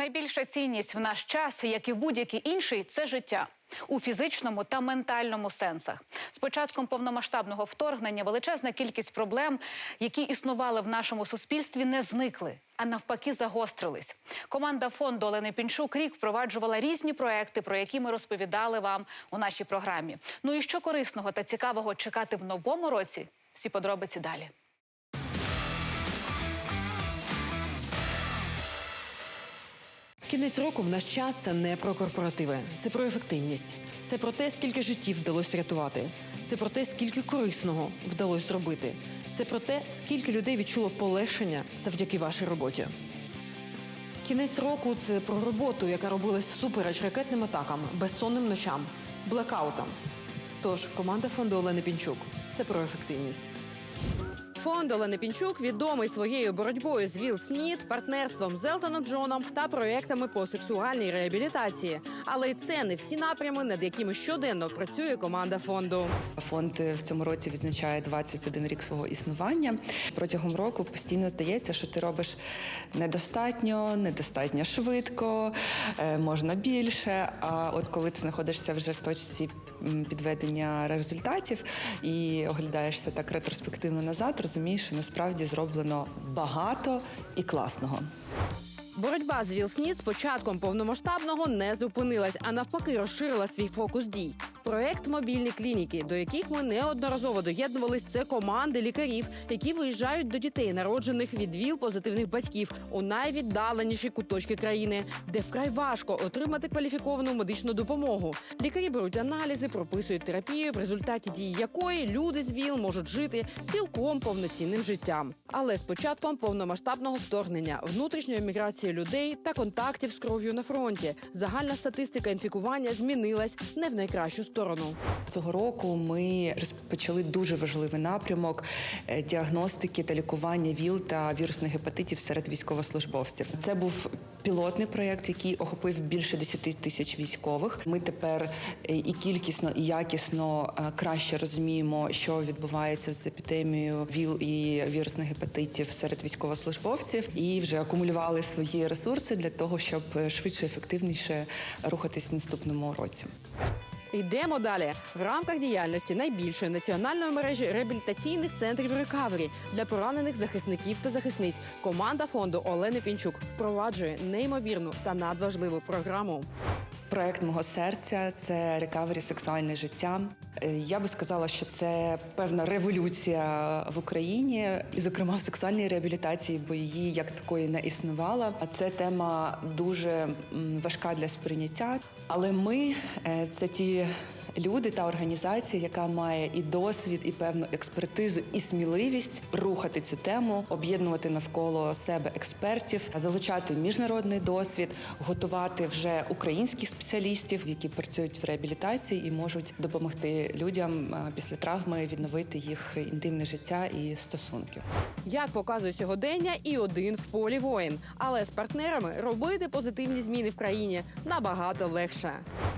Найбільша цінність в наш час, як і в будь-який інший, це життя. У фізичному та ментальному сенсах з початком повномасштабного вторгнення величезна кількість проблем, які існували в нашому суспільстві, не зникли, а навпаки, загострились. Команда фонду Олени Пінчук рік впроваджувала різні проекти, про які ми розповідали вам у нашій програмі. Ну і що корисного та цікавого чекати в новому році? Всі подробиці далі. Кінець року в наш час це не про корпоративи, це про ефективність. Це про те, скільки життів вдалося врятувати. Це про те, скільки корисного вдалося зробити. Це про те, скільки людей відчуло полегшення завдяки вашій роботі. Кінець року це про роботу, яка робилась всупереч ракетним атакам, безсонним ночам, блекаутам. Тож команда фонду Олени Пінчук це про ефективність. Фонд Олени Пінчук відомий своєю боротьбою з Вілл Сміт, партнерством з Елтоном Джоном та проектами по сексуальній реабілітації. Але це не всі напрями, над якими щоденно працює команда фонду. Фонд в цьому році відзначає 21 рік свого існування. Протягом року постійно здається, що ти робиш недостатньо, недостатньо швидко, е, можна більше. А от коли ти знаходишся вже в точці підведення результатів і оглядаєшся так ретроспективно назад, розумієш, що насправді зроблено багато і класного. Боротьба з Вілсніт з початком повномасштабного не зупинилась, а навпаки, розширила свій фокус дій. Проект мобільні клініки, до яких ми неодноразово доєднувались, це команди лікарів, які виїжджають до дітей, народжених від ВІЛ позитивних батьків у найвіддаленіші куточки країни, де вкрай важко отримати кваліфіковану медичну допомогу. Лікарі беруть аналізи, прописують терапію, в результаті дії якої люди з ВІЛ можуть жити цілком повноцінним життям. Але з початком повномасштабного вторгнення, внутрішньої міграції людей та контактів з кров'ю на фронті, загальна статистика інфікування змінилась не в найкращу сторону. Цього року ми розпочали дуже важливий напрямок е, діагностики та лікування ВІЛ та вірусних гепатитів серед військовослужбовців. Це був пілотний проєкт, який охопив більше 10 тисяч військових. Ми тепер е, і кількісно, і якісно е, краще розуміємо, що відбувається з епідемією ВІЛ і вірусних гепатитів серед військовослужбовців, і вже акумулювали свої ресурси для того, щоб швидше, ефективніше рухатись в наступному році. Йдемо далі в рамках діяльності найбільшої національної мережі реабілітаційних центрів рекавері для поранених захисників та захисниць. Команда фонду Олени Пінчук впроваджує неймовірну та надважливу програму. Проект мого серця це рекавері сексуальне життя. Е, Я би сказала, що це певна революція в Україні, і зокрема в сексуальній реабілітації, бо її як такої не існувало. А це тема дуже важка для сприйняття. Але ми е, це ті. Люди та організація, яка має і досвід, і певну експертизу, і сміливість рухати цю тему, об'єднувати навколо себе експертів, залучати міжнародний досвід, готувати вже українських спеціалістів, які працюють в реабілітації і можуть допомогти людям після травми відновити їх інтимне життя і стосунки. Як показує сьогодення, і один в полі воїн. Але з партнерами робити позитивні зміни в країні набагато легше.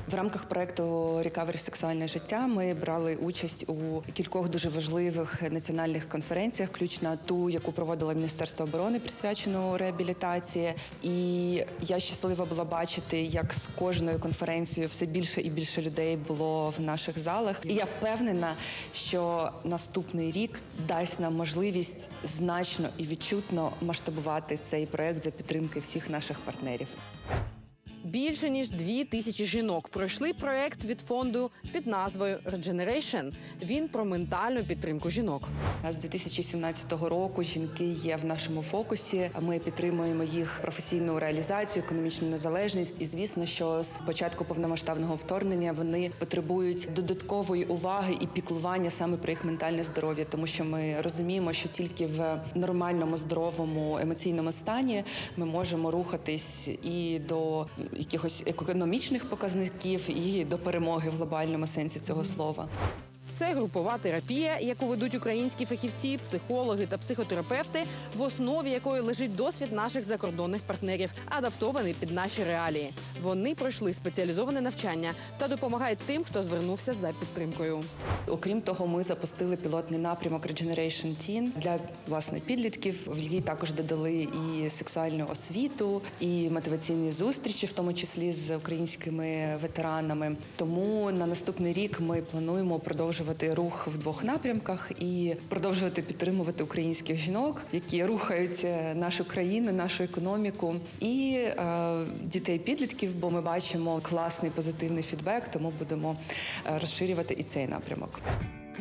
В рамках проекту Recovery сексуальне життя ми брали участь у кількох дуже важливих національних конференціях, включно ту, яку проводила Міністерство оборони, присвячену реабілітації. І я щаслива була бачити, як з кожною конференцією все більше і більше людей було в наших залах. І я впевнена, що наступний рік дасть нам можливість значно і відчутно масштабувати цей проект за підтримки всіх наших партнерів. Більше ніж дві тисячі жінок пройшли проект від фонду під назвою Regeneration. Він про ментальну підтримку жінок. З 2017 року жінки є в нашому фокусі. Ми підтримуємо їх професійну реалізацію, економічну незалежність. І звісно, що з початку повномасштабного вторгнення вони потребують додаткової уваги і піклування саме про їх ментальне здоров'я, тому що ми розуміємо, що тільки в нормальному, здоровому емоційному стані ми можемо рухатись і до якихось економічних показників, і до перемоги в глобальному сенсі цього слова. Це групова терапія, яку ведуть українські фахівці, психологи та психотерапевти, в основі якої лежить досвід наших закордонних партнерів, адаптований під наші реалії. Вони пройшли спеціалізоване навчання та допомагають тим, хто звернувся за підтримкою. Окрім того, ми запустили пілотний напрямок Regeneration Teen для власне підлітків, в який також додали і сексуальну освіту, і мотиваційні зустрічі, в тому числі з українськими ветеранами. Тому на наступний рік ми плануємо продовжувати рух в двох напрямках і продовжувати підтримувати українських жінок, які рухають нашу країну, нашу економіку, і е, дітей підлітків, бо ми бачимо класний позитивний фідбек, тому будемо е, розширювати і цей напрямок.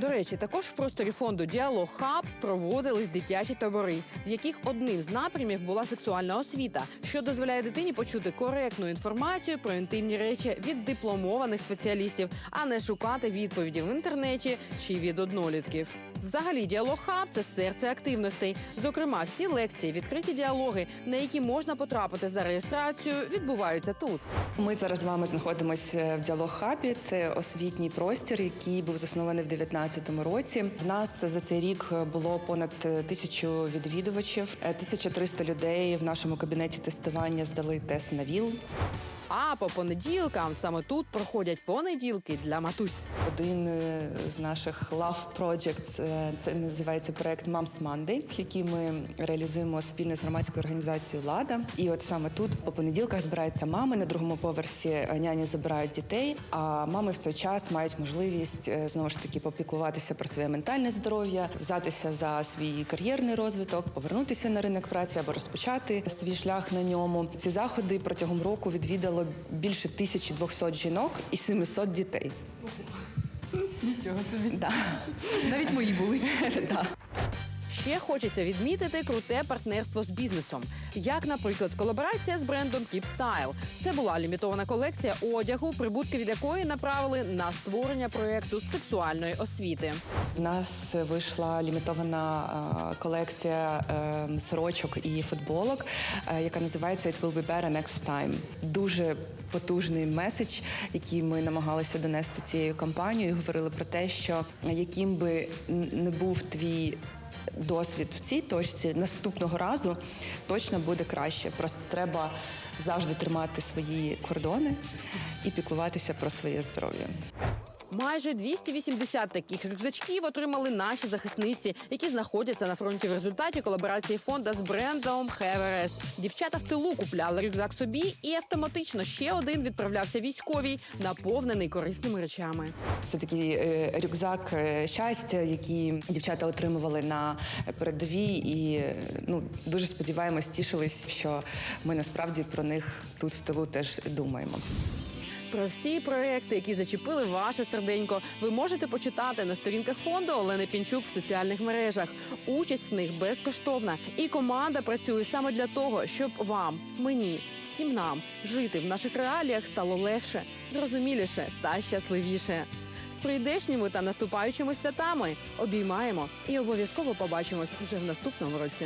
До речі, також в просторі фонду Діалог Хаб проводились дитячі табори, в яких одним з напрямів була сексуальна освіта, що дозволяє дитині почути коректну інформацію про інтимні речі від дипломованих спеціалістів, а не шукати відповіді в інтернеті чи від однолітків. Взагалі, діалог хаб це серце активностей. Зокрема, всі лекції, відкриті діалоги, на які можна потрапити за реєстрацією, відбуваються тут. Ми зараз з вами знаходимося в діалог хабі. Це освітній простір, який був заснований в 2019 році. В нас за цей рік було понад е, тисячу відвідувачів, Е, 1300 людей в нашому кабінеті тестування здали тест на ВІЛ. А по понеділкам саме тут проходять понеділки для матусь. Один е, з наших Love Projects, е, це називається проект Moms Monday, який ми реалізуємо спільно з громадською організацією Лада. І от саме тут по понеділках збираються мами на другому поверсі. е, Няні забирають дітей. А мами в цей час мають можливість знову ж таки попіклуватися про своє ментальне здоров'я, взятися за свій кар'єрний розвиток, повернутися на ринок праці або розпочати свій шлях на ньому. Ці заходи протягом року відвідало більше 1200 жінок і 700 дітей. Нічого собі. Да. Навіть мої були. Да. Ще хочеться відмітити круте партнерство з бізнесом, як, наприклад, колаборація з брендом Style. Це була лімітована колекція одягу, прибутки від якої направили на створення проєкту з сексуальної освіти. У нас вийшла лімітована колекція е, сорочок і футболок, е, яка називається «It will be better next time». Дуже потужний меседж, який ми намагалися донести цією кампанією. Говорили про те, що яким би не був твій досвід в цій точці, наступного разу точно буде краще. Просто треба завжди тримати свої кордони і піклуватися про своє здоров'я. Майже 280 таких рюкзачків отримали наші захисниці, які знаходяться на фронті в результаті колаборації фонда з брендом Хеверест. Дівчата в тилу купляли рюкзак собі, і автоматично ще один відправлявся військовій, наповнений корисними речами. Це такий е, рюкзак е, щастя, який дівчата отримували на передовій, і е, ну дуже сподіваємось, тішились, що ми насправді про них тут в тилу теж думаємо. Про всі проекти, які зачепили ваше серденько, ви можете почитати на сторінках фонду Олени Пінчук в соціальних мережах. Участь в них безкоштовна, і команда працює саме для того, щоб вам, мені, всім нам жити в наших реаліях стало легше, зрозуміліше та щасливіше. З прийдешніми та наступаючими святами обіймаємо і обов'язково побачимось вже в наступному році.